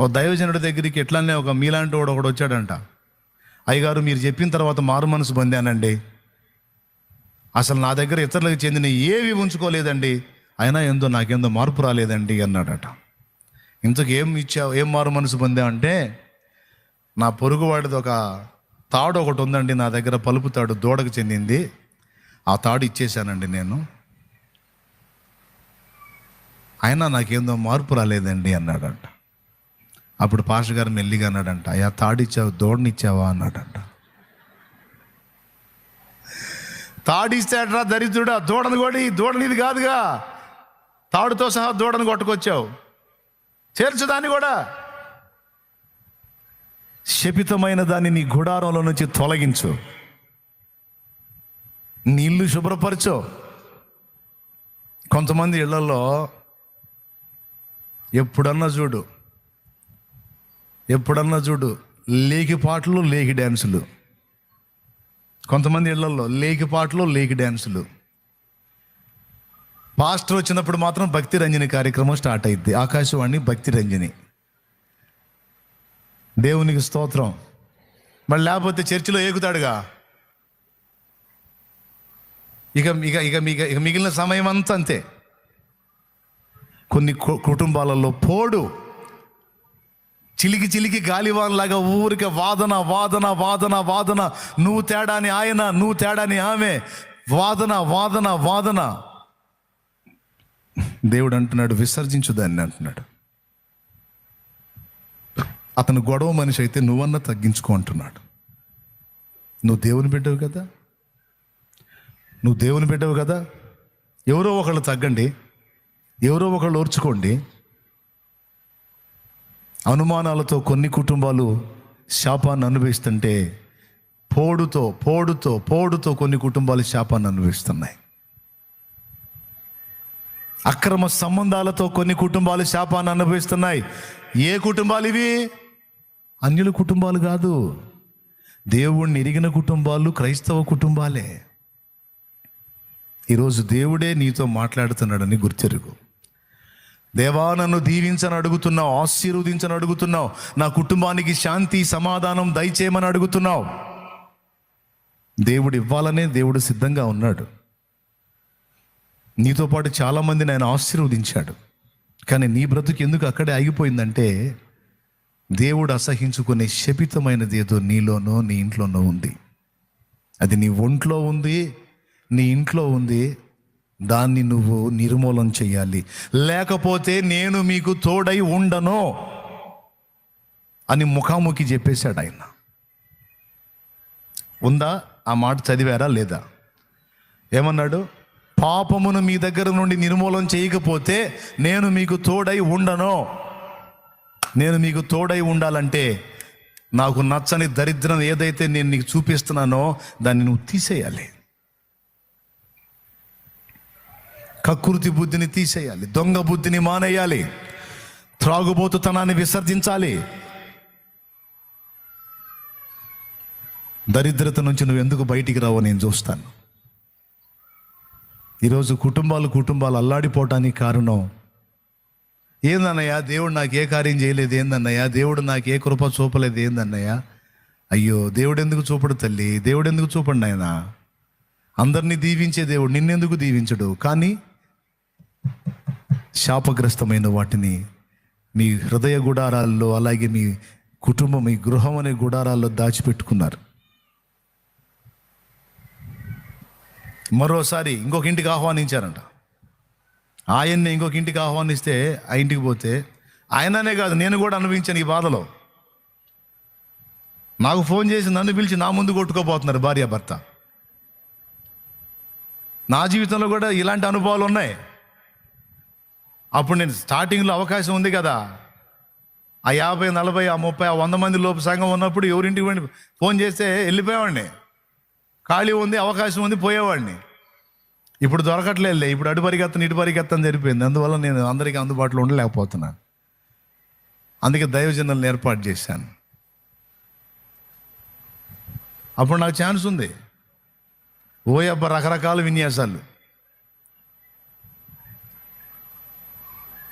ఓ దైవజనుడి దగ్గరికి ఎట్లానే ఒక మీలాంటి వాడు ఒకడు వచ్చాడంట. అయ్యగారు మీరు చెప్పిన తర్వాత మారు మనసు పొందానండి. అసలు నా దగ్గర ఇతరులకు చెందిన ఏవి ఉంచుకోలేదండి. అయినా ఏందో నాకేందో మార్పు రాలేదండి అన్నాడట. ఇంతకు ఏం ఇచ్చావు ఏం మారు మనసు పొందా అంటే నా పొరుగువాడిది ఒక తాడు ఒకటి ఉందండి నా దగ్గర పలుపు తాడు దూడకు చెందింది. ఆ తాడు ఇచ్చేశానండి నేను. అయినా నాకేందో మార్పు రాలేదండి అన్నాడంట. అప్పుడు పాష గారు మెల్లిగా అన్నాడంట అయ్యా తాడిచ్చావు దోడనిచ్చావా అన్నాడంట. తాడిస్తాడ్రా దరిద్రుడా? దూడను కొడి దూడనిది కాదుగా. తాడుతో సహా దూడను కొట్టుకొచ్చావు. చేర్చు దాన్ని కూడా. శపితమైన దాన్ని నీ గుడారంలో నుంచి తొలగించు. నీళ్ళు శుభ్రపరచు. కొంతమంది ఇళ్ళలో ఎప్పుడన్నా చూడు ఎప్పుడన్నా చూడు లేకి పాటలు లేకి డ్యాన్సులు. కొంతమంది ఇళ్ళలో లేకి పాటలు లేకి డ్యాన్సులు. పాస్టర్ వచ్చినప్పుడు మాత్రం భక్తి రంజని కార్యక్రమం స్టార్ట్ అయింది ఆకాశవాణి భక్తి రంజని. దేవునికి స్తోత్రం. మళ్ళీ లేకపోతే చర్చిలో ఏగుతాడుగా. ఇక ఇక ఇక ఇక ఇక మిగిలిన సమయం అంతా అంతే. కొన్ని కు- కుటుంబాలలో పోడు. చిలికి చిలికి గాలివాన్లాగా ఊరికే వాదన వాదన వాదన వాదన. నువ్వు తేడాని ఆయన నువ్వు తేడాని ఆమె. వాదన వాదన వాదన. దేవుడు అంటున్నాడు విసర్జించు దాన్ని అంటున్నాడు. అతను గొడవ మనిషి అయితే నువ్వన్నా తగ్గించుకో అంటున్నాడు. నువ్వు దేవుని బిడ్డవు కదా? నువ్వు దేవుని బిడ్డవు కదా? ఎవరో ఒకళ్ళు తగ్గండి. ఎవరో ఒకళ్ళు ఓర్చుకోండి. అనుమానాలతో కొన్ని కుటుంబాలు శాపాన్ని అనుభవిస్తుంటే పోడుతో పోడుతో పోడుతో కొన్ని కుటుంబాలు శాపాన్ని అనుభవిస్తున్నాయి. అక్రమ సంబంధాలతో కొన్ని కుటుంబాలు శాపాన్ని అనుభవిస్తున్నాయి. ఏ కుటుంబాలు ఇవి? అన్యుల కుటుంబాలు కాదు. దేవుణ్ణి ఎరిగిన కుటుంబాలు క్రైస్తవ కుటుంబాలే. ఈరోజు దేవుడే నీతో మాట్లాడుతున్నాడని గుర్తెరుగు. దేవా నన్ను దీవించని అడుగుతున్నావు ఆశీర్వదించని అడుగుతున్నావు నా కుటుంబానికి శాంతి సమాధానం దయచేయమని అడుగుతున్నావు. దేవుడు ఇవ్వాలనే దేవుడు సిద్ధంగా ఉన్నాడు. నీతో పాటు చాలామందిని ఆయన ఆశీర్వదించాడు. కానీ నీ బ్రతుకు ఎందుకు అక్కడే ఆగిపోయిందంటే దేవుడు అసహించుకునే శపితమైనది ఏదో నీలోనో నీ ఇంట్లోనో ఉంది. అది నీ ఒంట్లో ఉంది నీ ఇంట్లో ఉంది దాన్ని నువ్వు నిర్మూలన చేయాలి. లేకపోతే నేను మీకు తోడై ఉండను అని ముఖాముఖి చెప్పేశాడు ఆయన. ఉందా? ఆ మాట చదివారా లేదా? ఏమన్నాడు? పాపమును మీ దగ్గర నుండి నిర్మూలన చేయకపోతే నేను మీకు తోడై ఉండను. నేను మీకు తోడై ఉండాలంటే నాకు నచ్చని దరిద్రం ఏదైతే నేను నీకు చూపిస్తున్నానో దాన్ని నువ్వు తీసేయాలి. కకృతి బుద్ధిని తీసేయాలి దొంగ బుద్ధిని మానేయాలి త్రాగుబోతుతనాన్ని విసర్జించాలి. దరిద్రత నుంచి నువ్వు ఎందుకు బయటికి రావో నేను చూస్తాను. ఈరోజు కుటుంబాలు కుటుంబాలు అల్లాడిపోవటానికి కారణం ఏందన్నయ్యా దేవుడు నాకు ఏ కార్యం చేయలేదు ఏందన్నయ్యా దేవుడు నాకు ఏ కృప చూపలేదు ఏందన్నయ్యా? అయ్యో దేవుడు ఎందుకు చూపడు తల్లి? దేవుడు ఎందుకు చూపండి ఆయన అందరినీ దీవించే దేవుడు నిన్నెందుకు దీవించడు? కానీ శాపగ్రస్తమైన వాటిని మీ హృదయ గుడారాల్లో అలాగే మీ కుటుంబం మీ గృహం అనే గుడారాల్లో దాచిపెట్టుకున్నారు. మరోసారి ఇంకొక ఇంటికి ఆహ్వానించారంట. ఆయన్ని ఇంకొక ఇంటికి ఆహ్వానిస్తే ఆ ఇంటికి పోతే ఆయననే కాదు నేను కూడా అనుభవించాను ఈ బాధలో. నాకు ఫోన్ చేసి నన్ను పిలిచి నా ముందు కొట్టుకోపోతున్నారు భార్య భర్త. నా జీవితంలో కూడా ఇలాంటి అనుభవాలు ఉన్నాయి. అప్పుడు నేను స్టార్టింగ్లో అవకాశం ఉంది కదా. ఆ యాభై నలభై ఆ ముప్పై ఆ వంద మంది లోపు సంఘం ఉన్నప్పుడు ఎవరింటికి వెళ్ళి ఫోన్ చేస్తే వెళ్ళిపోయేవాడిని. ఖాళీ ఉంది అవకాశం ఉంది పోయేవాడిని. ఇప్పుడు దొరకట్లేదులే ఇప్పుడు అటు పరిగెత్తని ఇటు పరిగెత్తని జరిపోయింది అందువల్ల నేను అందరికీ అందుబాటులో ఉండలేకపోతున్నాను. అందుకే దైవజనులను ఏర్పాటు చేశాను. అప్పుడు నాకు ఛాన్స్ ఉంది. ఓయబ్బ రకరకాల విన్యాసాలు.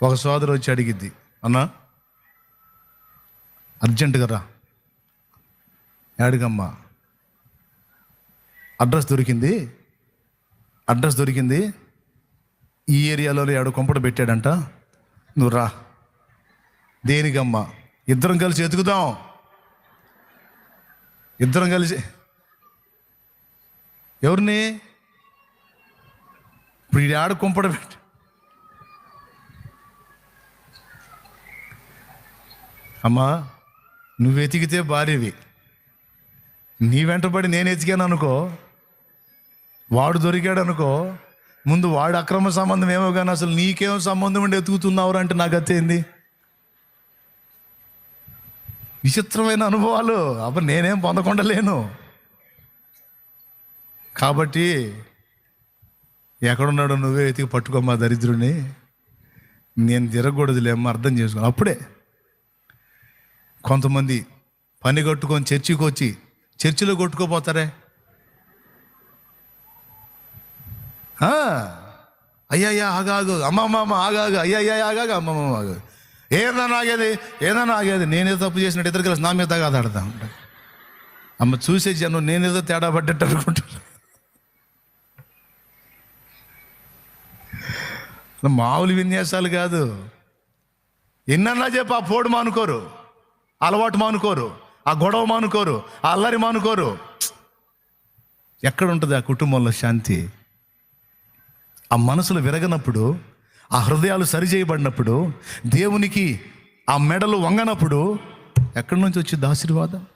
ఒక సోదరు వచ్చి అడిగిద్ది అన్నా అర్జెంటుగా రా. అడిగమ్మా అడ్రస్ దొరికింది అడ్రస్ దొరికింది ఈ ఏరియాలో ఆడు కొంపట పెట్టాడంట నువ్వు రా. దేనికమ్మా? ఇద్దరం కలిసి ఎతుకుదాం. ఇద్దరం కలిసి ఎవరిని? ఇప్పుడు ఈ ఆడ కొంపడ పెట్టి అమ్మా నువ్వు వెతికితే భార్యవి. నీ వెంటబడి నేను ఎతికాను అనుకో వాడు దొరికాడు అనుకో ముందు వాడు అక్రమ సంబంధం ఏమో కానీ అసలు నీకేం సంబంధం ఉండి ఎతుకుతున్నావు అంటే నాకు అత్తేంది విచిత్రమైన అనుభవాలు. అప్పుడు నేనేం పొందకుండా లేను కాబట్టి ఎక్కడున్నాడో నువ్వే ఎతికి పట్టుకోమ్మా దరిద్రుని. నేను తిరగకూడదులేమ్మా అర్థం చేసుకో. అప్పుడే కొంతమంది పని కట్టుకొని చర్చికి వచ్చి చర్చిలో కొట్టుకోపోతారే? అయ్యయ్యా ఆగాగు అమ్మమ్మ ఆగాగు అయ్యయ్యా ఆగాగు అమ్మమ్మ అమ్మ ఆగాగు ఆగేది? ఏదన్నా ఆగేది? నేనేదో తప్పు చేసినట్టు ఇద్దరు కలిసి నా మీద తగాదాడతా ఉంటా అమ్మ చూసే జనం నేనేదో తేడా పడ్డట్టు అనుకుంటాను మామూలు విన్యాసాలు కాదు. ఎన్నన్నా చెప్పి ఆ పోడు మానుకోరు. అలవాటు మానుకోరు ఆ గొడవ మానుకోరు ఆ అల్లరి మానుకోరు. ఎక్కడ ఉంటుంది ఆ కుటుంబంలో శాంతి? ఆ మనసులు విరగనప్పుడు ఆ హృదయాలు సరిచేయబడినప్పుడు దేవునికి ఆ మెడలు వంగనప్పుడు ఎక్కడి నుంచి వచ్చింది ఆశీర్వాదం?